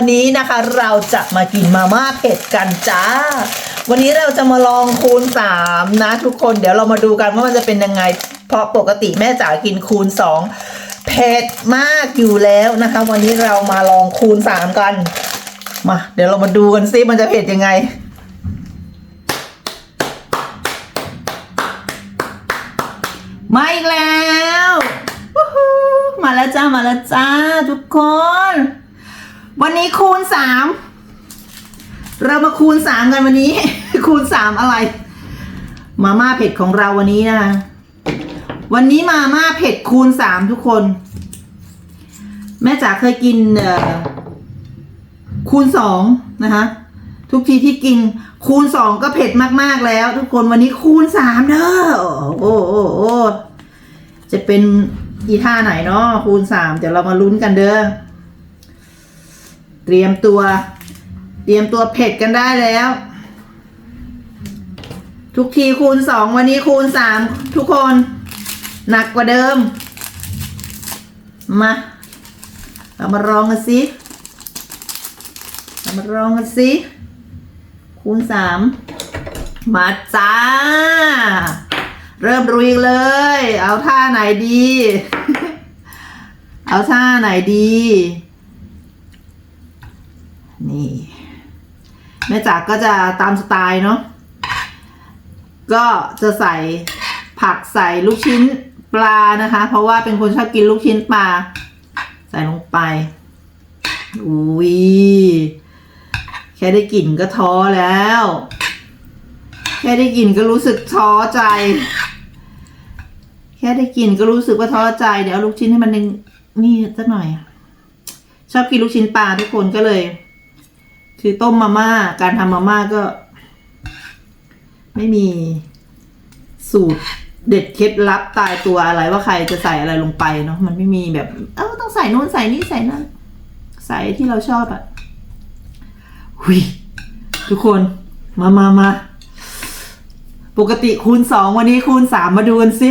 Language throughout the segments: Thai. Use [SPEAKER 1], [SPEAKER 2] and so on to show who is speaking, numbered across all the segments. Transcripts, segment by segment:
[SPEAKER 1] วันนี้นะคะเราจะมากินมาม่าเผ็ดกันจ้า วันนี้เราจะมาลองคูณสามนะทุกคนเดี๋ยวเรามาดูกันว่ามันจะเป็นยังไง เพราะปกติแม่จ๋ากินคูณสองเผ็ดมากอยู่แล้วนะคะ วันนี้เรามาลองคูณสามกัน มา เดี๋ยวเรามาดูกันซิมันจะเผ็ดยังไงมาอีกแล้ว มาแล้วจ้ามาแล้วจ้าทุกคน วันนี้คูณสามเรามาคูณสามกันวันนี้ คูณสามอะไร มาม่าเผ็ดของเราวันนี้นะคะวันนี้มาม่าเผ็ดคูณสามทุกคน แม่จ๋าเคยกินเอ่อคูณสองนะคะ ทุกทีที่กินคูณสองก็เผ็ดมากๆแล้ว ทุกคนวันนี้คูณสามเด้อโอ้โอ้โอ้จะเป็นอีท่าไหนเนาะคูณสามเดี๋ยวเรามาลุ้นกันเด้อ เตรียมตัว เตรียมตัวเผ็ดกันได้แล้ว ทุกทีคูณสองวันนี้คูณสามทุกคน หนักกว่าเดิม มาเรามาลองกันสิเรามาลองกันสิคูณสามมาจ้า เริ่มรุยเลย เอาท่าไหนดี เอาท่าไหนดี นี่ แม่จ๋าก็จะตามสไตล์เนาะก็จะใส่ผักใส่ลูกชิ้นปลานะคะ เพราะว่าเป็นคนชอบกินลูกชิ้นปลา ใส่ลงไปอุ้ยแค่ได้กลิ่นก็ท้อแล้ว แค่ได้กลิ่นก็รู้สึกท้อใจ แค่ได้กลิ่นก็รู้สึกว่าท้อใจเดี๋ยวเอาลูกชิ้นให้มันนี่สักหน่อย ชอบกินลูกชิ้นปลาทุกคนก็เลย คือต้มมาม่า การทำมาม่าก็ ไม่มีสูตรเด็ดเคล็ดลับตายตัวอะไรว่าใครจะใส่อะไรลงไปเนาะมันไม่มีแบบ เอ้าต้องใส่นู่นใส่นี่ใส่นั่นใส่ที่เราชอบอะหุยทุกคนมามามาปกติคูณสองวันนี้คูณสามมาดูกันสิ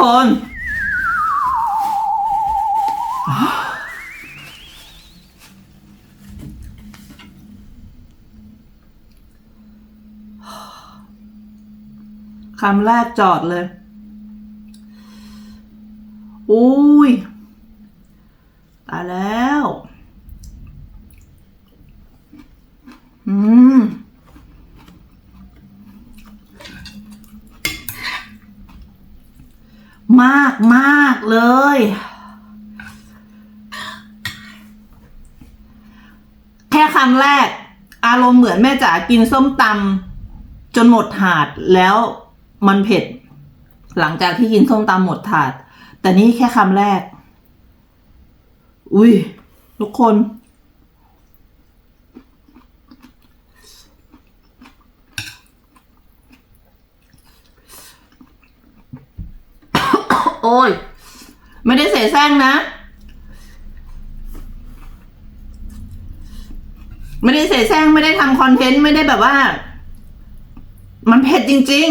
[SPEAKER 1] คน คำแรกจอดเลย อุ้ย ตายแล้ว อืม มากมากเลย แค่คำแรก อารมณ์เหมือนแม่จ๋ากินส้มตำจนหมดถาดแล้วมันเผ็ด หลังจากที่กินส้มตำหมดถาด แต่นี่แค่คำแรก อุ้ยทุกคน โอ้ย ไม่ได้เสแสร้งนะ ไม่ได้เสแสร้งไม่ได้ทำคอนเทนต์ไม่ได้แบบว่า มันเผ็ดจริง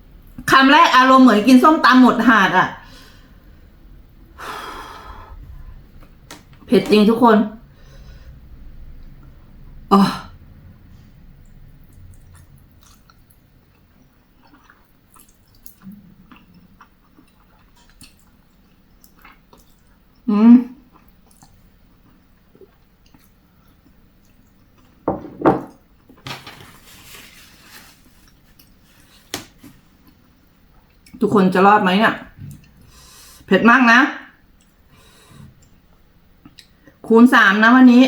[SPEAKER 1] ๆคำแรกอารมณ์เหมือนกินส้มตำหมดหาดอะ่ะ เผ็ดจริงทุกคนอ๋อ อืมทุกคนจะรอดไหมเนี่ย เผ็ดมากนะ คูณสามนะวันนี้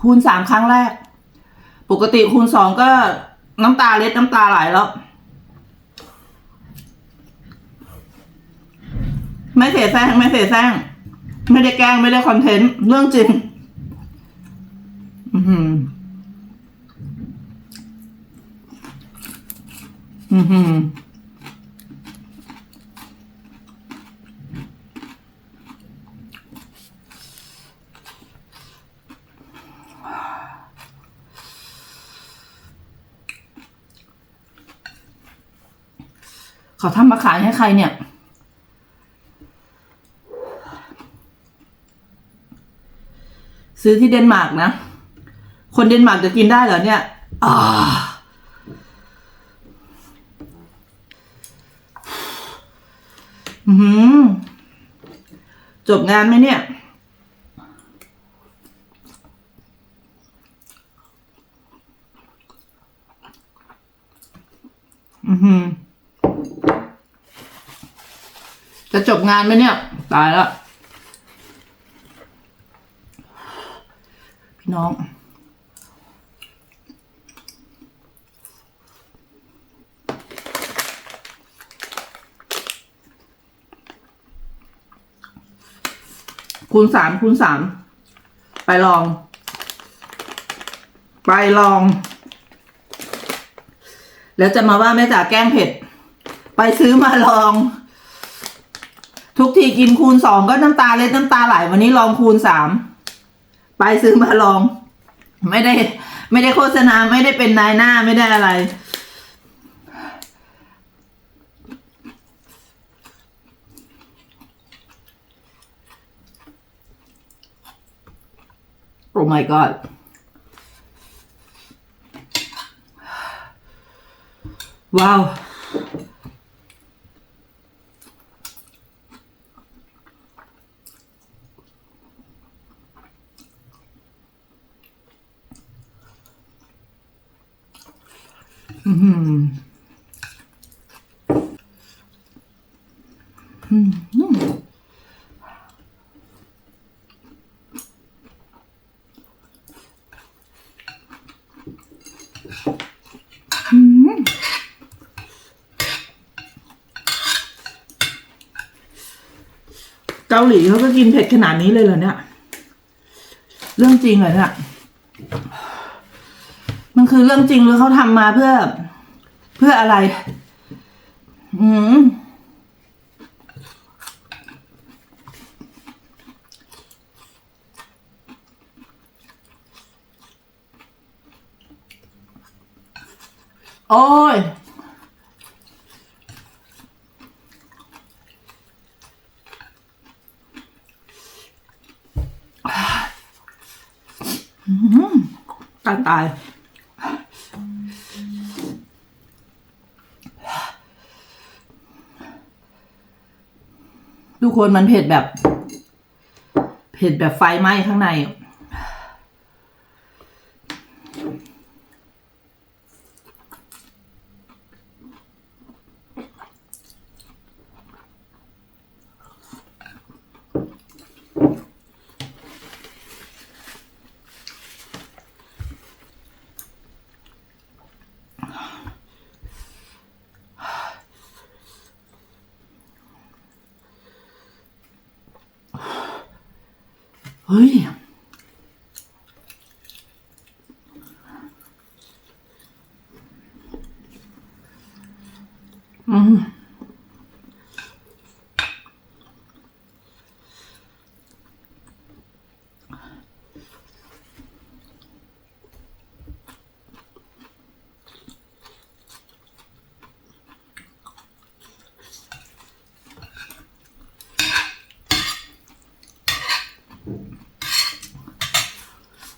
[SPEAKER 1] คูณสามครั้งแรก ปกติคูณสองก็น้ำตาเล็ดน้ำตาไหลแล้ว ไม่เสียแซงไม่เสียแซงไม่ได้แกล้งไม่ได้คอนเทนต์เรื่องจริง อือหืออือหือเขาทำมาขายให้ใครเนี่ย ซื้อที่เดนมาร์กนะ คนเดนมาร์กจะกินได้เหรอเนี่ยอ่าอือหือจบงานไหมเนี่ย อือหือจะจบงานไหมเนี่ย ตายแล้ว น้องคูณสามคูณสามไปลอง ไปลอง แล้วจะมาว่าแม่จ๋าแกล้งเผ็ด ไปซื้อมาลอง ทุกทีกินคูณสองก็น้ำตาเล็ดน้ำตาไหลวันนี้ลองคูณสาม ไปซื้อมาลอง ไม่ได้ ไม่ได้โฆษณาไม่ได้เป็นนายหน้าไม่ได้อะไรโอ้ my god ว้าว อือหืออืมอืมอืม เกาหลีเขาก็กินเผ็ดขนาดนี้เลยเหรอเนี่ย เรื่องจริงเหรอเนี่ย คือเรื่องจริงหรือเขาทำมาเพื่อ เพื่ออะไร อืมโอ้ย ตายตาย คนมันเผ็ดแบบ เผ็ดแบบไฟไหม้ข้างใน เฮ้ย อืม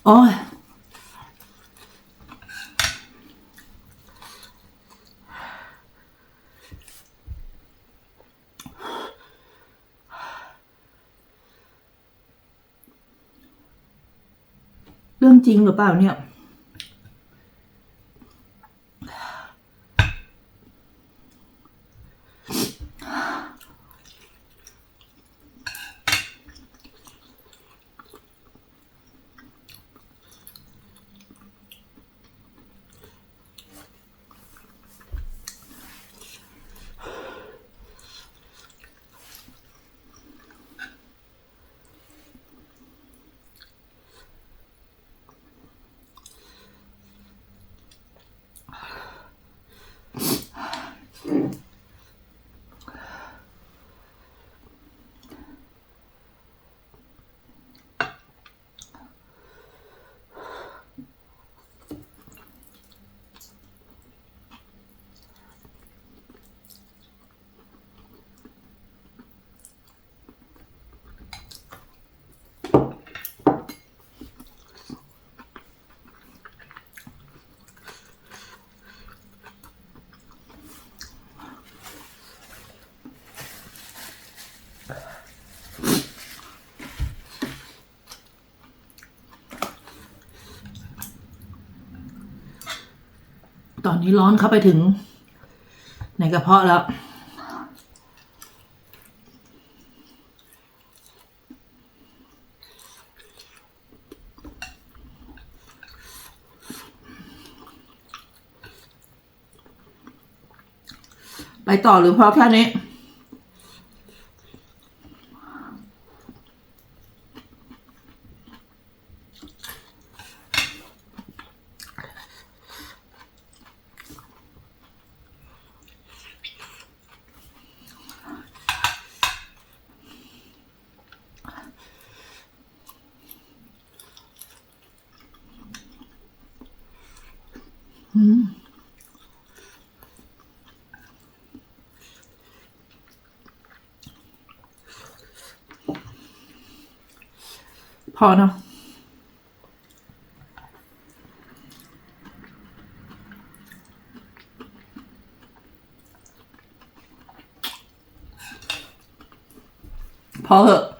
[SPEAKER 1] โอ้ยเรื่องจริงหรือเปล่าเนี่ย นนี้ร้อนเข้าไปถึง ในกระเพาะแล้ว ไปต่อหรือพอแค่นี้ 好的。好喝